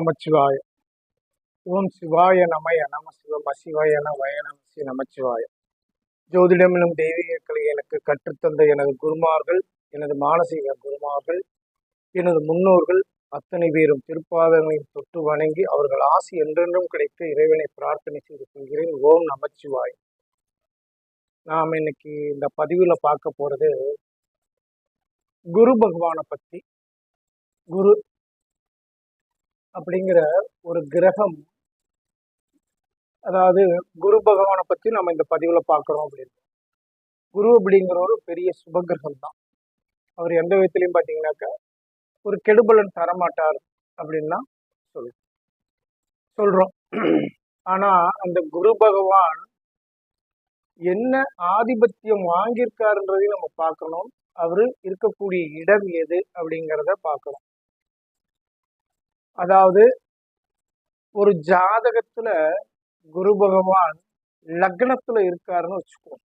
நமச்சிவாய ஓம் சிவாய நமய நம சிவம் அசிவாய நமய நமசி நமச்சிவாய ஜோதிடம் எனும் தெய்வீக எனக்கு கற்றுத்தந்த எனது குருமார்கள் எனது மானசீக குருமார்கள் எனது முன்னோர்கள் அத்தனை பேரும் திருப்பாதங்களையும் தொட்டு வணங்கி அவர்கள் ஆசி என்றென்றும் கிடைத்து இறைவனை பிரார்த்தனை செய்து கொள்கிறேன். ஓம் நமச்சிவாய் நாம் இன்னைக்கு இந்த பதிவில் பார்க்க போகிறது குரு பகவானை பற்றி குரு அப்படிங்கிற ஒரு கிரகம் அதாவது குரு பகவானை பற்றி நம்ம இந்த பதிவுல பார்க்குறோம் அப்படின்னு. குரு அப்படிங்கிற ஒரு பெரிய சுபகிரகம் தான். அவர் எந்த விதத்துலையும் பார்த்தீங்கன்னாக்கா ஒரு கெடுபலன் தரமாட்டார் அப்படின்னா தான் சொல்கிறோம் சொல்றோம். ஆனா அந்த குரு பகவான் என்ன ஆதிபத்தியம் வாங்கியிருக்காருன்றதையும் நம்ம பார்க்கணும். அவரு இருக்கக்கூடிய இடம் எது அப்படிங்கிறத பார்க்கணும். அதாவது ஒரு ஜாதகத்துல குரு பகவான் லக்னத்துல இருக்காருன்னு வச்சுக்குவோம்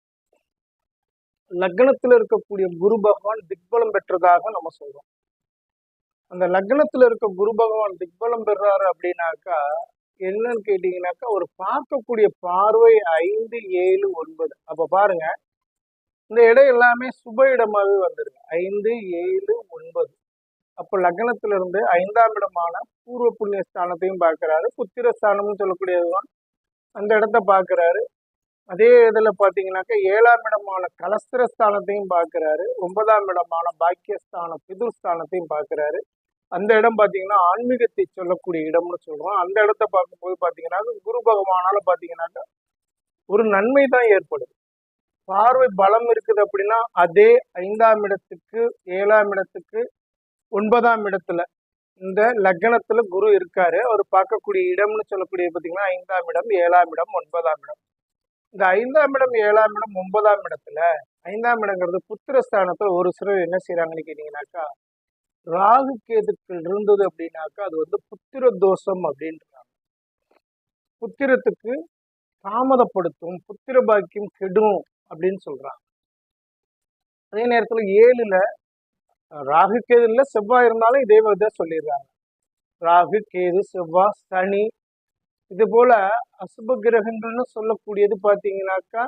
லக்னத்துல இருக்கக்கூடிய குரு பகவான் திக்பலம் பெற்றதாக நம்ம சொல்றோம். அந்த லக்னத்துல இருக்க குரு பகவான் திக்பலம் பெறாரு அப்படின்னாக்கா என்னன்னு கேட்டீங்கன்னாக்கா ஒரு பார்க்கக்கூடிய பார்வை ஐந்து ஏழு ஒன்பது. அப்ப பாருங்க இந்த இடம் எல்லாமே சுப இடமாவே வந்துருங்க ஐந்து ஏழு ஒன்பது. அப்போ லக்னத்திலிருந்து ஐந்தாம் இடமான பூர்வ புண்ணிய ஸ்தானத்தையும் பார்க்கறாரு. புத்திர ஸ்தானம்னு சொல்லக்கூடியதுதான் அந்த இடத்த பார்க்குறாரு. அதே இதில் பார்த்தீங்கன்னாக்கா ஏழாம் இடமான கலஸ்திர ஸ்தானத்தையும் பார்க்குறாரு. ஒன்பதாம் இடமான பாக்கியஸ்தானம் பிதுர் ஸ்தானத்தையும் பார்க்கறாரு. அந்த இடம் பார்த்தீங்கன்னா ஆன்மீகத்தை சொல்லக்கூடிய இடம்னு சொல்கிறோம் அந்த இடத்த பார்க்கும்போது பாத்தீங்கன்னா குரு பகவானால் பார்த்தீங்கன்னாக்கா ஒரு நன்மை தான் ஏற்படுது. பார்வை பலம் இருக்குது அப்படின்னா அதே ஐந்தாம் இடத்துக்கு ஏழாம் இடத்துக்கு ஒன்பதாம் இடத்துல இந்த லக்னத்துல குரு இருக்காரு. அவர் பார்க்கக்கூடிய இடம்னு சொல்லக்கூடிய பார்த்தீங்கன்னா ஐந்தாம் இடம் ஏழாம் இடம் ஒன்பதாம் இடம். இந்த ஐந்தாம் இடம் ஏழாம் இடம் ஒன்பதாம் இடத்துல ஐந்தாம் இடங்கிறது புத்திரஸ்தானத்துல ஒரு சிலர் என்ன செய்யறாங்கன்னு கேட்டீங்கன்னாக்கா ராகு கேதுக்கள் இருந்தது அப்படின்னாக்கா அது வந்து புத்திர தோஷம் அப்படின்றாங்க. புத்திரத்துக்கு தாமதப்படுத்தும் புத்திர பாக்கியம் கெடும் அப்படின்னு சொல்றாங்க. அதே நேரத்துல ஏழுல ராகு கேதுல செவ்வாய் இருந்தாலும் இதே மாதிரி தான் சொல்லிடுறாங்க ராகு கேது செவ்வாய் சனி இது போல அசுப கிரகங்கள்னு சொல்லக்கூடியது பார்த்தீங்கன்னாக்கா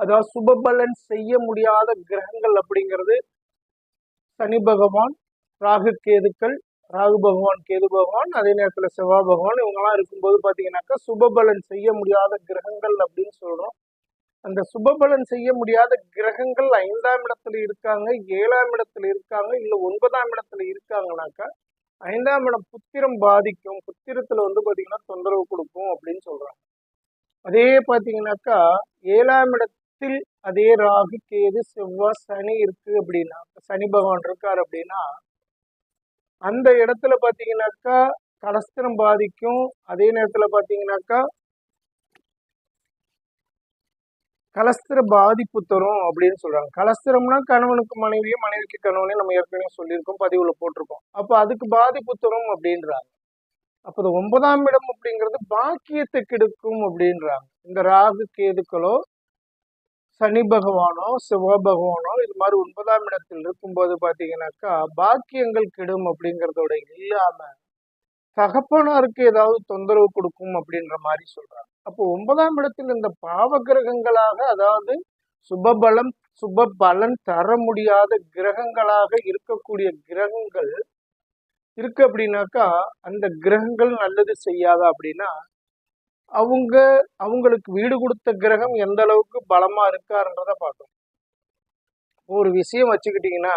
அதாவது சுபபலன் செய்ய முடியாத கிரகங்கள் அப்படிங்கிறது சனி பகவான் ராகு கேதுக்கள் ராகு பகவான் கேது பகவான் அதே நேரத்தில் செவ்வாய் பகவான் இவங்கெல்லாம் இருக்கும்போது பார்த்தீங்கன்னாக்கா சுபபலன் செய்ய முடியாத கிரகங்கள் அப்படின்னு சொல்கிறோம் அந்த சுபபலன் செய்ய முடியாத கிரகங்கள் ஐந்தாம் இடத்துல இருக்காங்க ஏழாம் இடத்துல இருக்காங்க இல்ல ஒன்பதாம் இடத்துல இருக்காங்கனாக்கா ஐந்தாம் இடம் புத்திரம் பாதிக்கும். புத்திரத்துல வந்து பாத்தீங்கன்னா தொந்தரவு கொடுக்கும் அப்படின்னு சொல்றாங்க. அதே பாத்தீங்கன்னாக்கா ஏழாம் இடத்தில் அதே ராகு கேது செவ்வாய் சனி இருக்கு அப்படின்னா சனி பகவான் இருக்கார் அப்படின்னா அந்த இடத்துல பாத்தீங்கன்னாக்கா கலஸ்திரம் பாதிக்கும். அதே நேரத்துல பாத்தீங்கன்னாக்கா கலஸ்திர பாதிப்பு தரும் அப்படின்னு சொல்றாங்க. கலஸ்திரம்னா கணவனுக்கு மனைவியும் மனைவிக்கு கணவனையும் நம்ம ஏற்கனவே சொல்லியிருக்கோம் பதிவுல போட்டிருக்கோம். அப்போ அதுக்கு பாதிப்பு தரும் அப்படின்றாங்க. அப்போ இந்த ஒன்பதாம் இடம் அப்படிங்கிறது பாக்கியத்தை கெடுக்கும் அப்படின்றாங்க. இந்த ராகு கேதுக்களோ சனி பகவானோ சிவ பகவானோ இது மாதிரி ஒன்பதாம் இடத்தில் இருக்கும்போது பாத்தீங்கன்னாக்கா பாக்கியங்கள் கெடும் அப்படிங்கிறதோட இல்லாம தகப்பனாருக்கு ஏதாவது தொந்தரவு கொடுக்கும் அப்படின்ற மாதிரி சொல்றாங்க. அப்போ ஒன்பதாம் இடத்தில் இந்த பாவ கிரகங்களாக அதாவது சுபபலம் சுப பலன் தர முடியாத கிரகங்களாக இருக்கக்கூடிய கிரகங்கள் இருக்கு அப்படின்னாக்கா அந்த கிரகங்கள் நல்லது செய்யாதா அப்படின்னா அவங்க அவங்களுக்கு வீடு கொடுத்த கிரகம் எந்த அளவுக்கு பலமா இருக்காருன்றத பார்க்கணும். ஒரு விஷயம் வச்சுக்கிட்டீங்கன்னா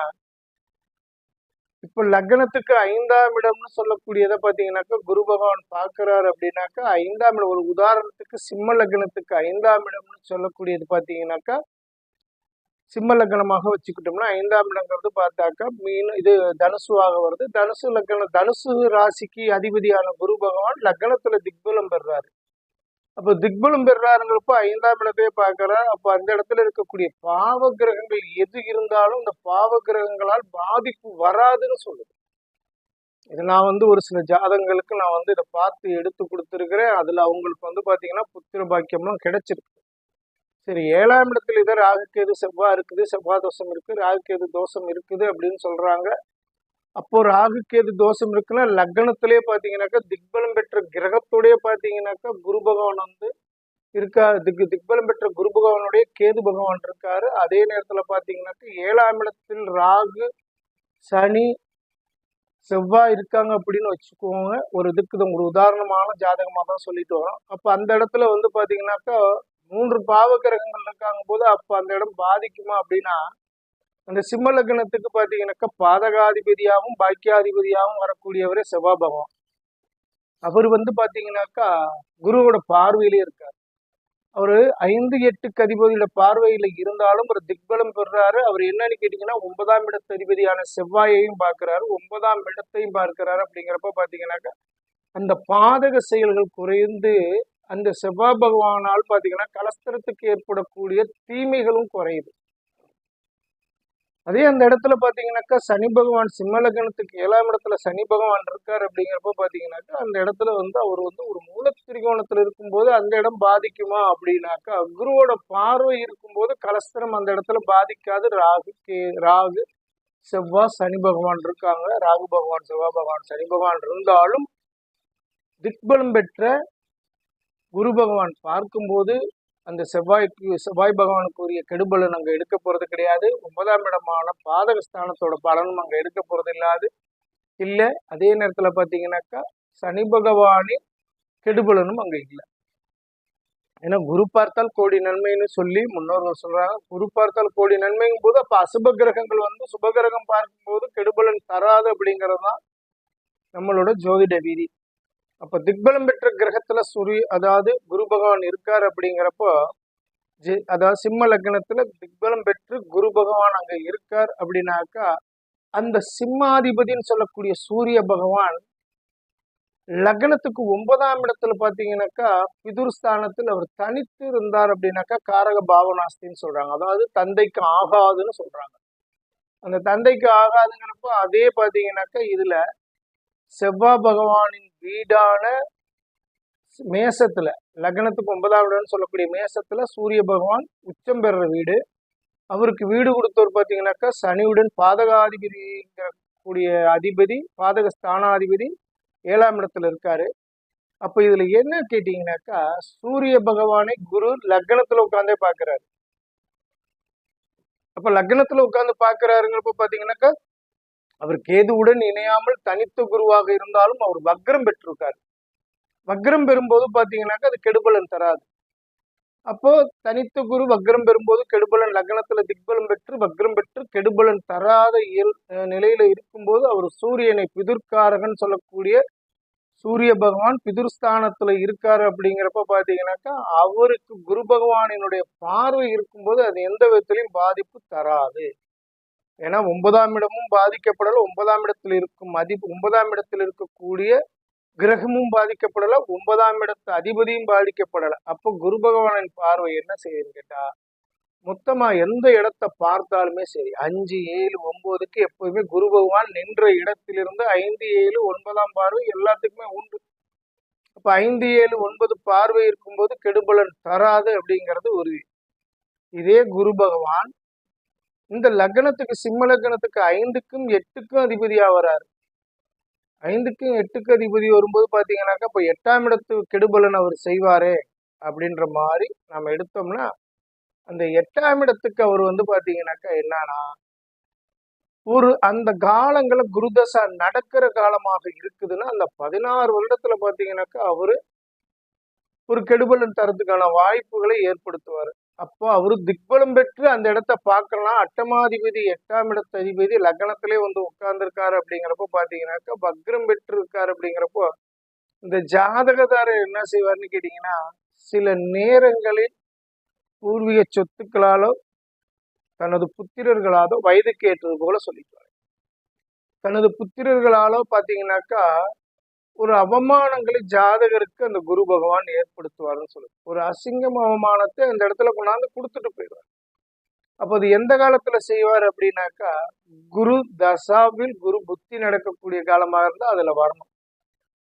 இப்ப லக்னத்துக்கு ஐந்தாம் இடம்னு சொல்லக்கூடியதை பார்த்தீங்கன்னாக்கா குரு பகவான் பார்க்கிறாரு அப்படின்னாக்கா ஐந்தாம் இடம். ஒரு உதாரணத்துக்கு சிம்ம லக்னத்துக்கு ஐந்தாம் இடம்னு சொல்லக்கூடியது பார்த்தீங்கன்னாக்கா சிம்ம லக்னமாக வச்சுக்கிட்டோம்னா ஐந்தாம் இடங்கிறது பார்த்தாக்கா மீன் இது தனுசுவாக வருது. தனுசு லக்னம் தனுசு ராசிக்கு அதிபதியான குரு பகவான் லக்னத்துல திக்பலம் பெறுறாரு. அப்போ திக்பலம் பெறாருங்கிறப்ப ஐந்தாம் இடத்தையே பார்க்கிறார் அப்போ அந்த இடத்துல இருக்கக்கூடிய பாவ கிரகங்கள் எது இருந்தாலும் இந்த பாவ கிரகங்களால் பாதிப்பு வராதுன்னு சொல்லுது. இது நான் வந்து ஒரு சில ஜாதகங்களுக்கு நான் வந்து இதை பார்த்து எடுத்து கொடுத்துருக்கிறேன். அதுல அவங்களுக்கு வந்து பாத்தீங்கன்னா புத்திர பாக்கியம்லாம் கிடைச்சிருக்கு. சரி ஏழாம் இடத்துல இதை ராகுக்கேது செவ்வாய் இருக்குது செவ்வாய் தோஷம் இருக்கு ராகுக்கேது தோஷம் இருக்குது அப்படின்னு சொல்றாங்க. அப்போ ராகு கேது தோஷம் இருக்குன்னா லக்னத்திலே பார்த்தீங்கன்னாக்கா திக்பலம் பெற்ற கிரகத்தோடய பாத்தீங்கன்னாக்கா குரு பகவான் வந்து இருக்கா திக் திக்பலம் பெற்ற குரு பகவானுடைய கேது பகவான் இருக்காரு. அதே நேரத்துல பாத்தீங்கன்னாக்கா ஏழாம் இடத்தில் ராகு சனி செவ்வாய் இருக்காங்க அப்படின்னு வச்சுக்கோங்க. ஒரு இதுக்கு இது ஒரு உதாரணமான ஜாதகமாக தான் சொல்லிட்டு வரோம். அப்போ அந்த இடத்துல வந்து பார்த்தீங்கன்னாக்கா மூன்று பாவ கிரகங்கள் இருக்காங்க போது அப்போ அந்த இடம் பாதிக்குமா அப்படின்னா அந்த சிம்ம லக்னத்துக்கு பாத்தீங்கன்னாக்கா பாதகாதிபதியாகவும் பாக்கியாதிபதியாகவும் வரக்கூடியவரே செவ்வாய் பகவான். அவர் வந்து பாத்தீங்கன்னாக்கா குருவோட பார்வையிலே இருக்கார். அவரு ஐந்து எட்டுக்கு அதிபதியோட பார்வையில இருந்தாலும் ஒரு திக்பலம் பெறுறாரு. அவர் என்னன்னு கேட்டீங்கன்னா ஒன்பதாம் இடத்து அதிபதியான செவ்வாயையும் பார்க்கிறாரு. ஒன்பதாம் இடத்தையும் பார்க்கிறாரு அப்படிங்கிறப்ப பாத்தீங்கன்னாக்கா அந்த பாதக செயல்கள் குறைந்து அந்த செவ்வாய் பகவானால் பாத்தீங்கன்னா கலஸ்திரத்துக்கு ஏற்படக்கூடிய தீமைகளும் குறையுது. அதே அந்த இடத்துல பார்த்தீங்கன்னாக்கா சனி பகவான் சிம்மலகணத்துக்கு ஏழாம் இடத்துல சனி பகவான் இருக்கார் அப்படிங்கிறப்ப பார்த்தீங்கன்னாக்கா அந்த இடத்துல வந்து அவர் வந்து ஒரு மூல திரிகோணத்தில் இருக்கும்போது அந்த இடம் பாதிக்குமா அப்படின்னாக்கா குருவோட பார்வை இருக்கும்போது கலஸ்திரம் அந்த இடத்துல பாதிக்காது. ராகு கே ராகு செவ்வாய் சனி பகவான் இருக்காங்க. ராகு பகவான் செவ்வாய் பகவான் சனி பகவான் இருந்தாலும் திக்பலம் பெற்ற குரு பகவான் பார்க்கும்போது அந்த செவ்வாய்க்கு செவ்வாய் பகவானுக்கு உரிய கெடுபலன் அங்கே எடுக்க போகிறது கிடையாது. ஒன்பதாம் இடமான பாதகஸ்தானத்தோட பலனும் அங்கே எடுக்க போகிறது இல்லாது. இல்லை அதே நேரத்தில் பார்த்தீங்கன்னாக்கா சனி பகவானின் கெடுபலனும் அங்கே இல்லை. ஏன்னா குரு பார்த்தால் கோடி நன்மைன்னு சொல்லி முன்னோர்கள் சொல்றாங்க. குரு பார்த்தால் கோடி நன்மைங்கும் போது அப்போ அசுப கிரகங்கள் வந்து சுபகிரகம் பார்க்கும்போது கெடுபலன் தராது அப்படிங்கிறது தான் நம்மளோட ஜோதிட வீதி. அப்ப திக்பலம் பெற்ற கிரகத்துல சூரிய அதாவது குரு பகவான் இருக்கார் அப்படிங்கிறப்போ ஜி அதாவது சிம்ம லக்னத்துல திக்பலம் பெற்று குரு பகவான் அங்க இருக்கார் அப்படின்னாக்கா அந்த சிம்மாதிபதின்னு சொல்லக்கூடிய சூரிய பகவான் லக்னத்துக்கு ஒன்பதாம் இடத்துல பாத்தீங்கன்னாக்கா பிதுர்ஸ்தானத்தில் அவர் தனித்து இருந்தார் அப்படின்னாக்கா காரக பாவனாஸ்தின்னு சொல்றாங்க. அதாவது தந்தைக்கு ஆகாதுன்னு சொல்றாங்க. அந்த தந்தைக்கு ஆகாதுங்கிறப்போ அதே பாத்தீங்கன்னாக்கா இதுல செவ்வாய் பகவானின் வீடான மேசத்துல லக்னத்துக்கு ஒன்பதாம் இடம்னு சொல்லக்கூடிய மேசத்துல சூரிய பகவான் உச்சம் பெறுற வீடு. அவருக்கு வீடு கொடுத்தவர் பார்த்தீங்கன்னாக்கா சனியுடன் பாதகாதிபதிங்கிற கூடிய அதிபதி பாதக ஸ்தானாதிபதி ஏழாம் இடத்துல இருக்காரு. அப்ப இதுல என்ன கேட்டீங்கன்னாக்கா சூரிய பகவானை குரு லக்னத்துல உட்காந்தே பாக்குறாரு அப்ப லக்னத்துல உட்காந்து பாக்குறாருங்கிறப்ப பாத்தீங்கன்னாக்கா அவர் கேதுவுடன் இணையாமல் தனித்த குருவாக இருந்தாலும் அவர் வக்ரம் பெற்றிருக்கார். வக்ரம் பெறும்போது பார்த்தீங்கன்னாக்கா அது கெடுபலன் தராது. அப்போ தனித்த குரு வக்ரம் பெறும்போது கெடுபலன் லக்னத்துல திக்பலம் பெற்று வக்ரம் பெற்று கெடுபலன் தராத இயல் நிலையில இருக்கும்போது அவர் சூரியனை பிதுர்காரகன் சொல்லக்கூடிய சூரிய பகவான் பிதுர்ஸ்தானத்துல இருக்காரு அப்படிங்கிறப்ப பாத்தீங்கன்னாக்கா அவருக்கு குரு பகவானினுடைய பார்வை இருக்கும்போது அது எந்த விதத்திலையும் பாதிப்பு தராது. ஏன்னா ஒன்பதாம் இடமும் பாதிக்கப்படல ஒன்பதாம் இடத்தில் இருக்கும் மதிப்பு ஒன்பதாம் இடத்தில் இருக்கக்கூடிய கிரகமும் பாதிக்கப்படல ஒன்பதாம் இடத்து அதிபதியும் பாதிக்கப்படல. அப்போ குரு பகவானின் பார்வை என்ன செய்யுதுன்னு கேட்டா மொத்தமா எந்த இடத்தை பார்த்தாலுமே சரி அஞ்சு ஏழு ஒன்பதுக்கு எப்போதுமே குரு பகவான் நின்ற இடத்திலிருந்து ஐந்து ஏழு ஒன்பதாம் பார்வை எல்லாத்துக்குமே உண்டு. அப்ப ஐந்து ஏழு ஒன்பது பார்வை இருக்கும்போது கெடுபலன் தராது அப்படிங்கிறது உறுதி. இதே குரு பகவான் இந்த லக்னத்துக்கு சிம்ம லக்னத்துக்கு ஐந்துக்கும் எட்டுக்கும் அதிபதியா வராரு. ஐந்துக்கும் எட்டுக்கு அதிபதி வரும்போது பாத்தீங்கன்னாக்கா இப்போ எட்டாம் இடத்து கெடுபலன் அவர் செய்வாரே அப்படின்ற மாதிரி நம்ம எடுத்தோம்னா அந்த எட்டாம் இடத்துக்கு அவர் வந்து பாத்தீங்கன்னாக்கா என்னன்னா ஒரு அந்த காலங்களை குருதசா நடக்கிற காலமாக இருக்குதுன்னா அந்த பதினாறு வருடத்துல பாத்தீங்கன்னாக்கா அவரு ஒரு கெடுபலன் தரத்துக்கான வாய்ப்புகளை ஏற்படுத்துவார். அப்போ அவரு திக்பலம் பெற்று அந்த இடத்த பார்க்கலாம். அட்டமாதிபதி எட்டாம் இடத்த அதிபதி லக்னத்திலே வந்து உட்கார்ந்துருக்காரு அப்படிங்கிறப்போ பார்த்தீங்கன்னாக்கா வக்ரம் பெற்று இருக்காரு அப்படிங்கிறப்போ இந்த ஜாதகதாரர் என்ன செய்வார்னு கேட்டீங்கன்னா சில நேரங்களில் பூர்வீக சொத்துக்களாலோ தனது புத்திரர்களாலோ வயதுக்கு ஏற்றது போல சொல்லிக்குவார். தனது புத்திரர்களாலோ பார்த்தீங்கன்னாக்கா ஒரு அவமானங்களை ஜாதகருக்கு அந்த குரு பகவான் ஏற்படுத்துவார்னு சொல்லு. ஒரு அசிங்கம் அவமானத்தை அந்த இடத்துல கொண்டாந்து கொடுத்துட்டு போயிடுவார். அப்போ அது எந்த காலத்துல செய்வார் அப்படின்னாக்கா குரு தசாவில் குரு புத்தி நடக்கக்கூடிய காலமாக இருந்தால் அதுல வரணும்.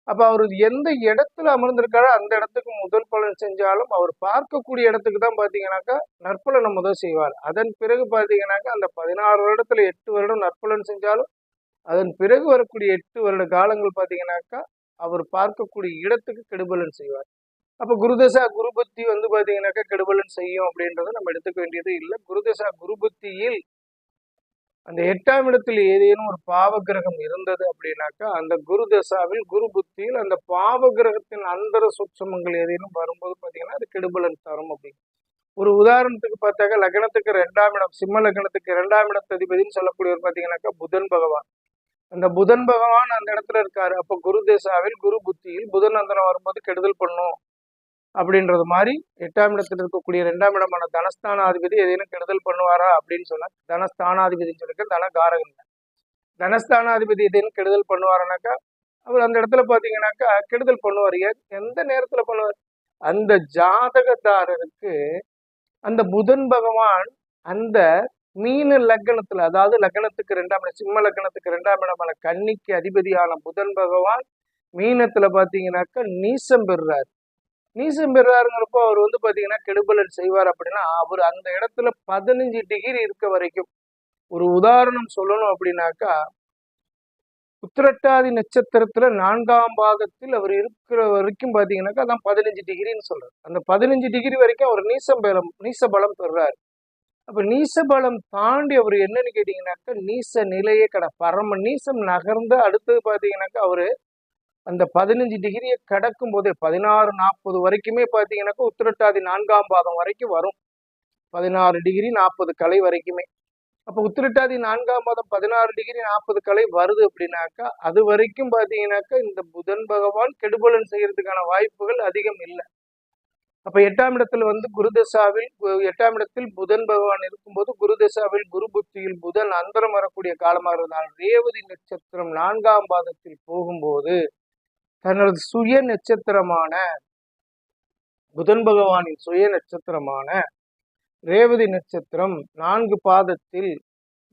அப்ப அவர் எந்த இடத்துல அமர்ந்திருக்காரோ அந்த இடத்துக்கு முதல் பலன் செஞ்சாலும் அவர் பார்க்கக்கூடிய இடத்துக்கு தான் பாத்தீங்கன்னாக்கா நற்பலனை முதல் செய்வார். அதன் பிறகு பாத்தீங்கன்னாக்கா அந்த பதினாறு வருடத்துல எட்டு வருடம் நற்பலன் செஞ்சாலும் அதன் பிறகு வரக்கூடிய எட்டு வருட காலங்கள் பார்த்தீங்கன்னாக்கா அவர் பார்க்கக்கூடிய இடத்துக்கு கெடுபலன் செய்வார். அப்போ குருதசா குருபுத்தி வந்து பார்த்தீங்கன்னாக்கா கெடுபலன் செய்யும் அப்படின்றத நம்ம எடுத்துக்க வேண்டியது இல்லை. குருதசா குருபுத்தியில் அந்த எட்டாம் இடத்தில் ஏதேனும் ஒரு பாவ கிரகம் இருந்தது அப்படின்னாக்கா அந்த குரு தசாவில் குரு புத்தியில் அந்த பாவ கிரகத்தின் அந்தர சூட்சமங்கள் ஏதேனும் வரும்போது பார்த்தீங்கன்னா அது கெடுபலன் தரும் அப்படின்னு. ஒரு உதாரணத்துக்கு பார்த்தாக்க லக்னத்துக்கு ரெண்டாம் இடம் சிம்ம லக்னத்துக்கு இரண்டாம் இடத்து அதிபதினு சொல்லக்கூடியவர் பார்த்தீங்கன்னாக்கா புதன் பகவான். அந்த புதன் பகவான் அந்த இடத்துல இருக்காரு. அப்போ குரு தேசாவில் குரு புத்தியில் புதன் அந்தனம் வரும்போது கெடுதல் பண்ணும் அப்படின்றது மாதிரி எட்டாம் இடத்துல இருக்கக்கூடிய ரெண்டாம் இடமான தனஸ்தானாதிபதி எதையும் கெடுதல் பண்ணுவாரா அப்படின்னு சொன்னா தனஸ்தானாதிபதினு சொல்லிக்க தனகாரகன் தனஸ்தானாதிபதி எதையும் கெடுதல் பண்ணுவாருனாக்கா அவர் அந்த இடத்துல பாத்தீங்கன்னாக்கா கெடுதல் பண்ணுவார். எந்த நேரத்துல பண்ணுவார்? அந்த ஜாதகதாரருக்கு அந்த புதன் பகவான் அந்த மீன லக்னத்துல அதாவது லக்னத்துக்கு ரெண்டாம் இடம் சிம்ம லக்னத்துக்கு ரெண்டாம் இடமான கன்னிக்கு அதிபதியான புதன் பகவான் மீனத்துல பாத்தீங்கன்னாக்கா நீசம் பெறுறாரு. நீசம் பெறுறாருங்கிறப்போ அவர் வந்து பாத்தீங்கன்னா கெடுபலன் செய்வார் அப்படின்னா அவர் அந்த இடத்துல பதினஞ்சு டிகிரி இருக்க வரைக்கும் ஒரு உதாரணம் சொல்லணும் அப்படின்னாக்கா உத்திரட்டாதி நட்சத்திரத்துல நான்காம் பாகத்தில் அவர் இருக்கிற வரைக்கும் பாத்தீங்கன்னாக்கா அதான் பதினஞ்சு டிகிரின்னு சொல்றாரு. அந்த பதினஞ்சு டிகிரி வரைக்கும் அவர் நீசம் பலம் நீச பலம் பெறுறாரு அப்போ நீசபலம் தாண்டி அவர் என்னன்னு கேட்டிங்கனாக்கா நீச நிலையே கடை. பரம நீசம் நகர்ந்து அடுத்தது பார்த்தீங்கனாக்கா அவர் அந்த பதினஞ்சு டிகிரியை கடக்கும் போதே பதினாறு நாற்பது வரைக்குமே பார்த்தீங்கன்னாக்கா உத்திரட்டாதி நான்காம் பாதம் வரைக்கும் வரும். பதினாறு டிகிரி நாற்பது கலை வரைக்குமே. அப்போ உத்திரட்டாதி நான்காம் பாதம் பதினாறு டிகிரி நாற்பது கலை வருது அப்படின்னாக்கா அது வரைக்கும் பார்த்தீங்கன்னாக்கா இந்த புதன் பகவான் கெடுபலன் செய்யறதுக்கான வாய்ப்புகள் அதிகம் இல்லை. அப்ப எட்டாம் இடத்துல வந்து குருதசாவில் எட்டாம் இடத்தில் புதன் பகவான் இருக்கும்போது குருதசாவில் குரு புத்தியில் புதன் அந்தரம் வரக்கூடிய காலமாக இருந்தால் ரேவதி நட்சத்திரம் நான்காம் பாதத்தில் போகும்போது தனது சுய நட்சத்திரமான புதன் பகவானின் சுய நட்சத்திரமான ரேவதி நட்சத்திரம் நான்கு பாதத்தில்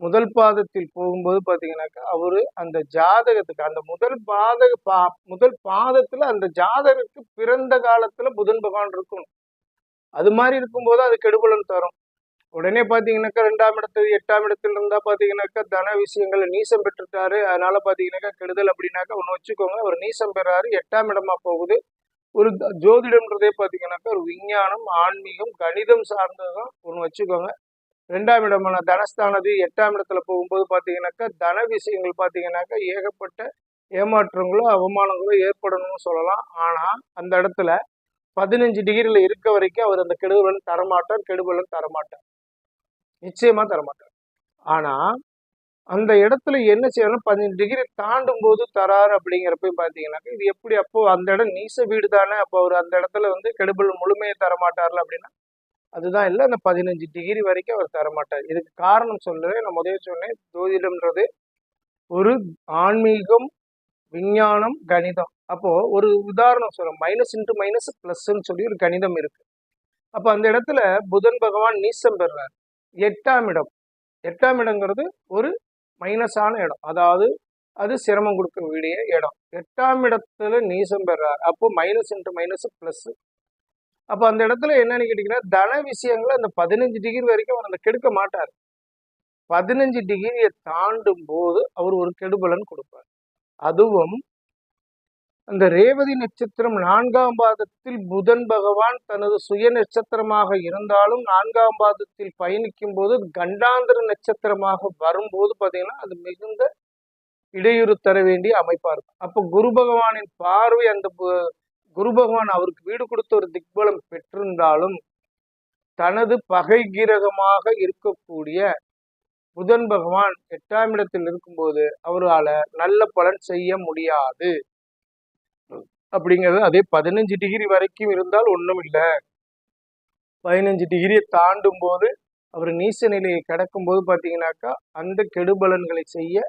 முதல் பாதத்தில் போகும்போது பார்த்தீங்கன்னாக்கா அவரு அந்த ஜாதகத்துக்கு அந்த முதல் பாதக பா முதல் பாதத்துல அந்த ஜாதகத்துக்கு பிறந்த காலத்துல புதன் பகவான் இருக்கணும். அது மாதிரி இருக்கும்போது அது கெடுபலன் தரும். உடனே பார்த்தீங்கன்னாக்கா ரெண்டாம் இடத்துல எட்டாம் இடத்துல இருந்தா பாத்தீங்கன்னாக்கா தன விஷயங்களை நீசம் பெற்றுட்டாரு. அதனால பாத்தீங்கன்னாக்கா கெடுதல் அப்படின்னாக்கா ஒன்று வச்சுக்கோங்க. ஒரு நீசம் பெறாரு எட்டாம் இடமா போகுது. ஒரு ஜோதிடம்ன்றதே பாத்தீங்கன்னாக்கா ஒரு விஞ்ஞானம் ஆன்மீகம் கணிதம் சார்ந்ததும் ஒன்று வச்சுக்கோங்க. ரெண்டாம் இடமான தனஸ்தானது எட்டாம் இடத்துல போகும்போது பார்த்தீங்கன்னாக்கா தன விஷயங்கள் பார்த்தீங்கன்னாக்கா ஏகப்பட்ட ஏமாற்றங்களோ அவமானங்களோ ஏற்படணும்னு சொல்லலாம். ஆனால் அந்த இடத்துல பதினஞ்சு டிகிரியில் இருக்க வரைக்கும் அவர் அந்த கெடுபலன் தரமாட்டார் கெடுபலன் தரமாட்டார். நிச்சயமா தரமாட்டார். ஆனா அந்த இடத்துல என்ன செய்யணும் பதினஞ்சு டிகிரி தாண்டும் போது தராரு அப்படிங்கிறப்பையும் பார்த்தீங்கன்னாக்கா இது எப்படி அப்போ அந்த இடம் நீச வீடு தானே அப்போ அவர் அந்த இடத்துல வந்து கெடுபல் முழுமையை தரமாட்டார்ல அப்படின்னா அதுதான் இல்லை அந்த பதினஞ்சு டிகிரி வரைக்கும் அவர் தரமாட்டார். இதுக்கு காரணம் சொல்றேன் நான் முதல்ல சொன்னேன் ஜோதிடம்ன்றது ஒரு ஆன்மீகம் விஞ்ஞானம் கணிதம். அப்போ ஒரு உதாரணம் சொல்கிறோம் மைனஸ் இன்ட்டு மைனஸ் பிளஸ்ன்னு சொல்லி ஒரு கணிதம் இருக்கு. அப்போ அந்த இடத்துல புதன் பகவான் நீசம் பெறார் எட்டாம் இடம். எட்டாம் இடங்கிறது ஒரு மைனஸான இடம். அதாவது அது சிரமம் கொடுக்கக்கூடிய இடம். எட்டாம் இடத்துல நீசம் பெறார் அப்போ மைனஸ் இன்ட்டு மைனஸ் பிளஸ் அப்போ அந்த இடத்துல என்னன்னு கேட்டீங்கன்னா தன விஷயங்களை அந்த பதினஞ்சு டிகிரி வரைக்கும் அவர் அந்த கெடுக்க மாட்டார். பதினஞ்சு டிகிரியை தாண்டும் போது அவர் ஒரு கெடுபலன் கொடுப்பார். அதுவும் அந்த ரேவதி நட்சத்திரம் நான்காம் பாதத்தில் புதன் பகவான் தனது சுய நட்சத்திரமாக இருந்தாலும் நான்காம் பாதத்தில் பயணிக்கும் போது கண்டாந்திர நட்சத்திரமாக வரும்போது பார்த்தீங்கன்னா அது மிகுந்த இடையூறு தர வேண்டிய அமைப்பாக இருக்கும். அப்போ குரு பகவானின் பார்வை அந்த குரு பகவான் அவருக்கு வீடு கொடுத்த ஒரு திக்பலம் பெற்றிருந்தாலும் தனது பகை கீரகமாக இருக்கக்கூடிய புதன் பகவான் எட்டாம் இடத்தில் இருக்கும்போது அவரால் நல்ல பலன் செய்ய முடியாது. அப்படிங்கிறது அதே பதினஞ்சு டிகிரி வரைக்கும் இருந்தால் ஒன்றும் இல்லை. பதினஞ்சு டிகிரியை தாண்டும் போது அவர் நீச நிலையை கிடக்கும் போது பார்த்தீங்கன்னாக்கா அந்த கெடுபலன்களை செய்ய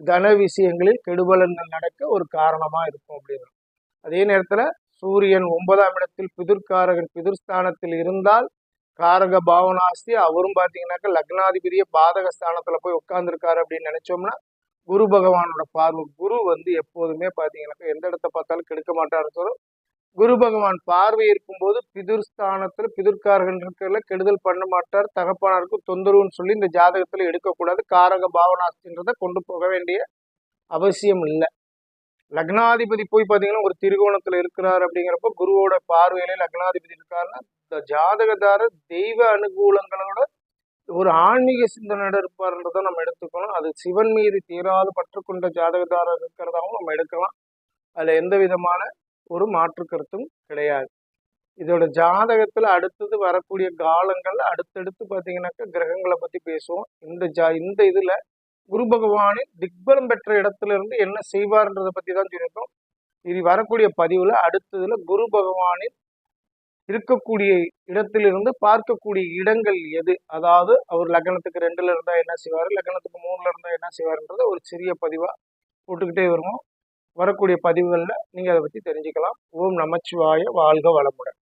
தன விஷயங்களில் கெடுபலன்கள் நடக்க ஒரு காரணமாக இருக்கும் அப்படின்னு அதே நேரத்தில் சூரியன் ஒன்பதாம் இடத்தில் பிதிர்காரகன் பிதிர்ஸ்தானத்தில் இருந்தால் காரக பாவனாஸ்தி அவரும் பார்த்தீங்கன்னாக்கா லக்னாதிபதியை பாதக ஸ்தானத்தில் போய் உட்கார்ந்துருக்காரு அப்படின்னு நினைச்சோம்னா குரு பகவானோட பார்வை. குரு வந்து எப்போதுமே பார்த்தீங்கன்னாக்கா எந்த இடத்த பார்த்தாலும் கெடுக்க மாட்டாரு சொல்லும் குரு பகவான் பார்வை இருக்கும்போது பிதிர்ஸ்தானத்தில் ஸ்தானத்துல இருக்கிறதுல கெடுதல் பண்ண மாட்டார் தகப்பானாருக்கும் தொந்தரவுன்னு சொல்லி இந்த ஜாதகத்தில் எடுக்கக்கூடாது. காரக பாவனாஸ்தின்றத கொண்டு போக வேண்டிய அவசியம் இல்லை. லக்னாதிபதி போய் பார்த்தீங்கன்னா ஒரு திரிகோணத்துல இருக்கிறார் அப்படிங்கிறப்ப குருவோட பார்வையிலே லக்னாதிபதி இருக்காருன்னா இந்த ஜாதகதார தெய்வ அனுகூலங்களோட ஒரு ஆன்மீக சிந்தனையோட இருப்பார்ன்றதை நம்ம எடுத்துக்கணும். அது சிவன் மீது தீராது பற்று கொண்ட ஜாதகதாரர் இருக்கிறதாகவும் நம்ம எடுக்கலாம். அதுல எந்த விதமான ஒரு மாற்று கருத்தும் கிடையாது. இதோட ஜாதகத்துல அடுத்தது வரக்கூடிய காலங்கள் அடுத்தடுத்து பார்த்தீங்கன்னாக்கா கிரகங்களை பத்தி பேசுவோம். இந்த ஜா இந்த இதுல குரு பகவானின் திக்பலம் பெற்ற இடத்துல இருந்து என்ன செய்வார்ன்றதை பத்தி தான் சொல்லியிருக்கோம். இது வரக்கூடிய பதிவுல அடுத்ததுல குரு பகவானின் இருக்கக்கூடிய இடத்திலிருந்து பார்க்கக்கூடிய இடங்கள் எது? அதாவது அவர் லக்னத்துக்கு ரெண்டுல இருந்தா என்ன செய்வார்? லக்னத்துக்கு மூணுல இருந்தா என்ன செய்வார்ன்றத ஒரு சிறிய பதிவா போட்டுக்கிட்டே வருவோம். வரக்கூடிய பதிவுகளில் நீங்கள் அதை பற்றி தெரிஞ்சுக்கலாம். ஓம் நமச்சிவாய. வாழ்க வளமுடன்.